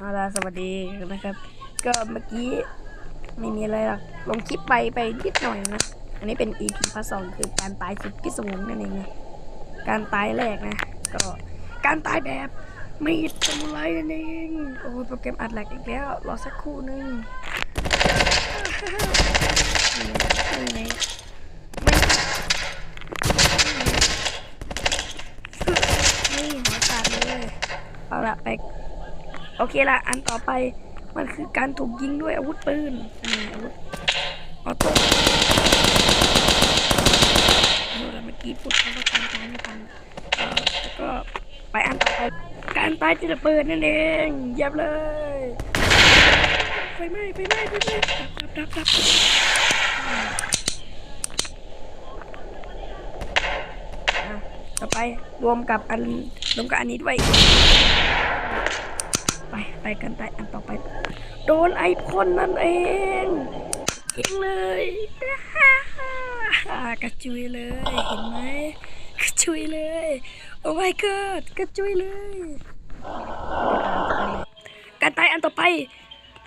เอาล่ะสวัสดีนะครับ ก็เมื่อกี้ไม่มีอะไรหรอกลงคลิปไปไปนิดหน่อยนะ อันนี้เป็น EP พาร์ทสองคือการตายสุดพิศวงนั่นเองนะการตายแรกนะ ก็การตายแบบไม่สมุไรนั่นเองโอ้ยโปรแกรมอัดแหลกอีกแล้วรอสักครู่นึงนี่ไม่หัวขาดเลยเอาละไป โอเคละอันต่อไปมันคือการถูกยิงด้วยอาวุธปืนอาวุธออโต้โน่นละเมื่อกี้พูดคำว่าการตายไม่ทันเอ่อแล้วก็ไปอันต่อไปการตายที่ระเบิดนั่นเองเยียบเลยไฟไหม้ไฟไหม้ไฟไหม้ดับดับดับอะต่อไปรวมกับอันรวมกับอันนี้ด้วย ไปไปกันไปอันต่อไป โดนไอพ่นนั่นเองเก่งเลยกระจุยเลยเห็นไหมกระจุยเลย โอ้ my god กระจุยเลยการตายอันต่อไป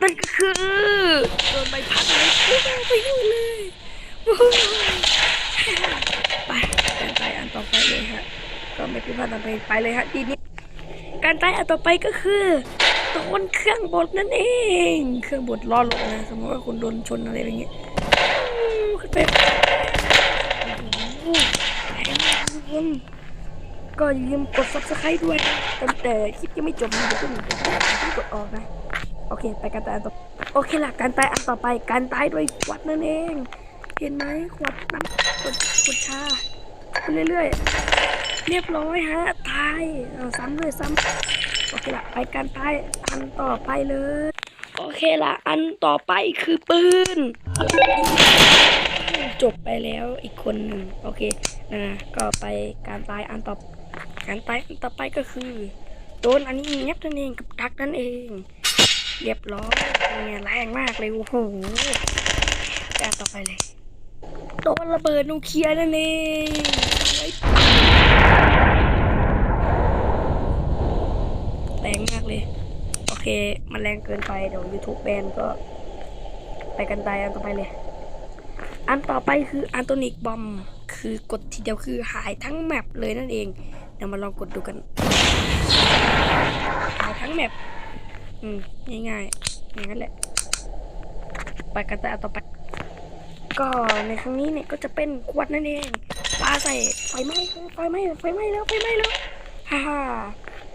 นั่นก็คือโดนใบพัดเลยไปอยู่เลยไปการตายอันต่อไปเลยฮะก็ไม่พิพาทต่อไปไปเลยฮะทีนี้การตายอันต่อไปก็คือ โดนเครื่องบดนั่นเอง เครื่องบดล่อลงนะ สมมติว่าคุณโดนชนอะไรอย่างเงี้ยขึ้นไปโอ้โหแรงก็อย่าลืมกด subscribe ด้วยนะแต่แต่คลิปยังไม่จบนะเดี๋ยวเพิ่งเดี๋ยวเพิ่งกดออกนะโอเค ไปการตายต่อโอเคล่ะการตายอันต่อไปการตายด้วยขวดนั่นเอง เห็นไหมขวดน้ำขวดขวดชาไปเรื่อยๆเรียบร้อยฮะตายซ้ำเลยซ้ำ โอเคละไปกันตายอันต่อไปเลย โอเคละอันต่อไปคือปืน จบไปแล้วอีกคนหนึ่งโอเคนะก็ไปการตายอันต่อการตายอันต่อไปก็คือโดนอันนี้เงียบนั่นเองกับดักนั่นเองเรียบร้อยเป็นไงแรงมากเลยโอ้โหแต่อันต่อไปเลยโดนระเบิดนูเคลียร์นั่นเองเอาไว้แรงมากเลย โอ เค มันแรงเกินไปเดี๋ยว YouTube แบนก็ ไปกันตายอันต่อไปเลย อันต่อไปคืออันโตนิกบอมคือกดทีเดียวคือหายทั้งแมปเลยนั่นเอง เดี๋ยวมาลองกดดูกัน หายทั้งแมปอืมง่ายๆอย่างนั้นแหละ ไปกันแต่อันต่อไป ก็ในครั้งนี้เนี่ยก็จะเป็นขวดนั่นเองปาใส่ไฟไหม้ไฟไหม้ไฟไหม้แล้วไฟไหม้แล้วฮ่าฮ่า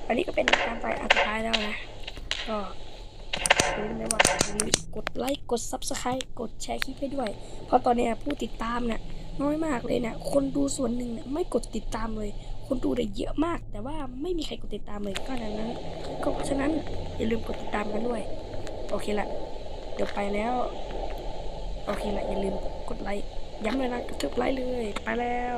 อันนี้ก็เป็นการตายอันสุดท้ายแล้วนะ ก็อย่าลืมนะว่าากดไลค์กด subscribe กดแชร์คลิปให้ด้วย เพราะตอนนี้ผู้ติดตามเนี่ยน้อยมากเลยเนี่ยคนดูส่วนหนึ่งเนี่ยไม่กดติดตามเลย คนดูได้เยอะมาก แต่ว่าไม่มีใครกดติดตามเลยก็ดังนั้นก็เพราะฉะนั้นอย่าลืมกดติดตามกันด้วย โอเคละเดี๋ยวไปแล้ว โอเคละอย่าลืมกดไลค์ย้ำเลยนะกระทืบไลค์เลย ไปแล้ว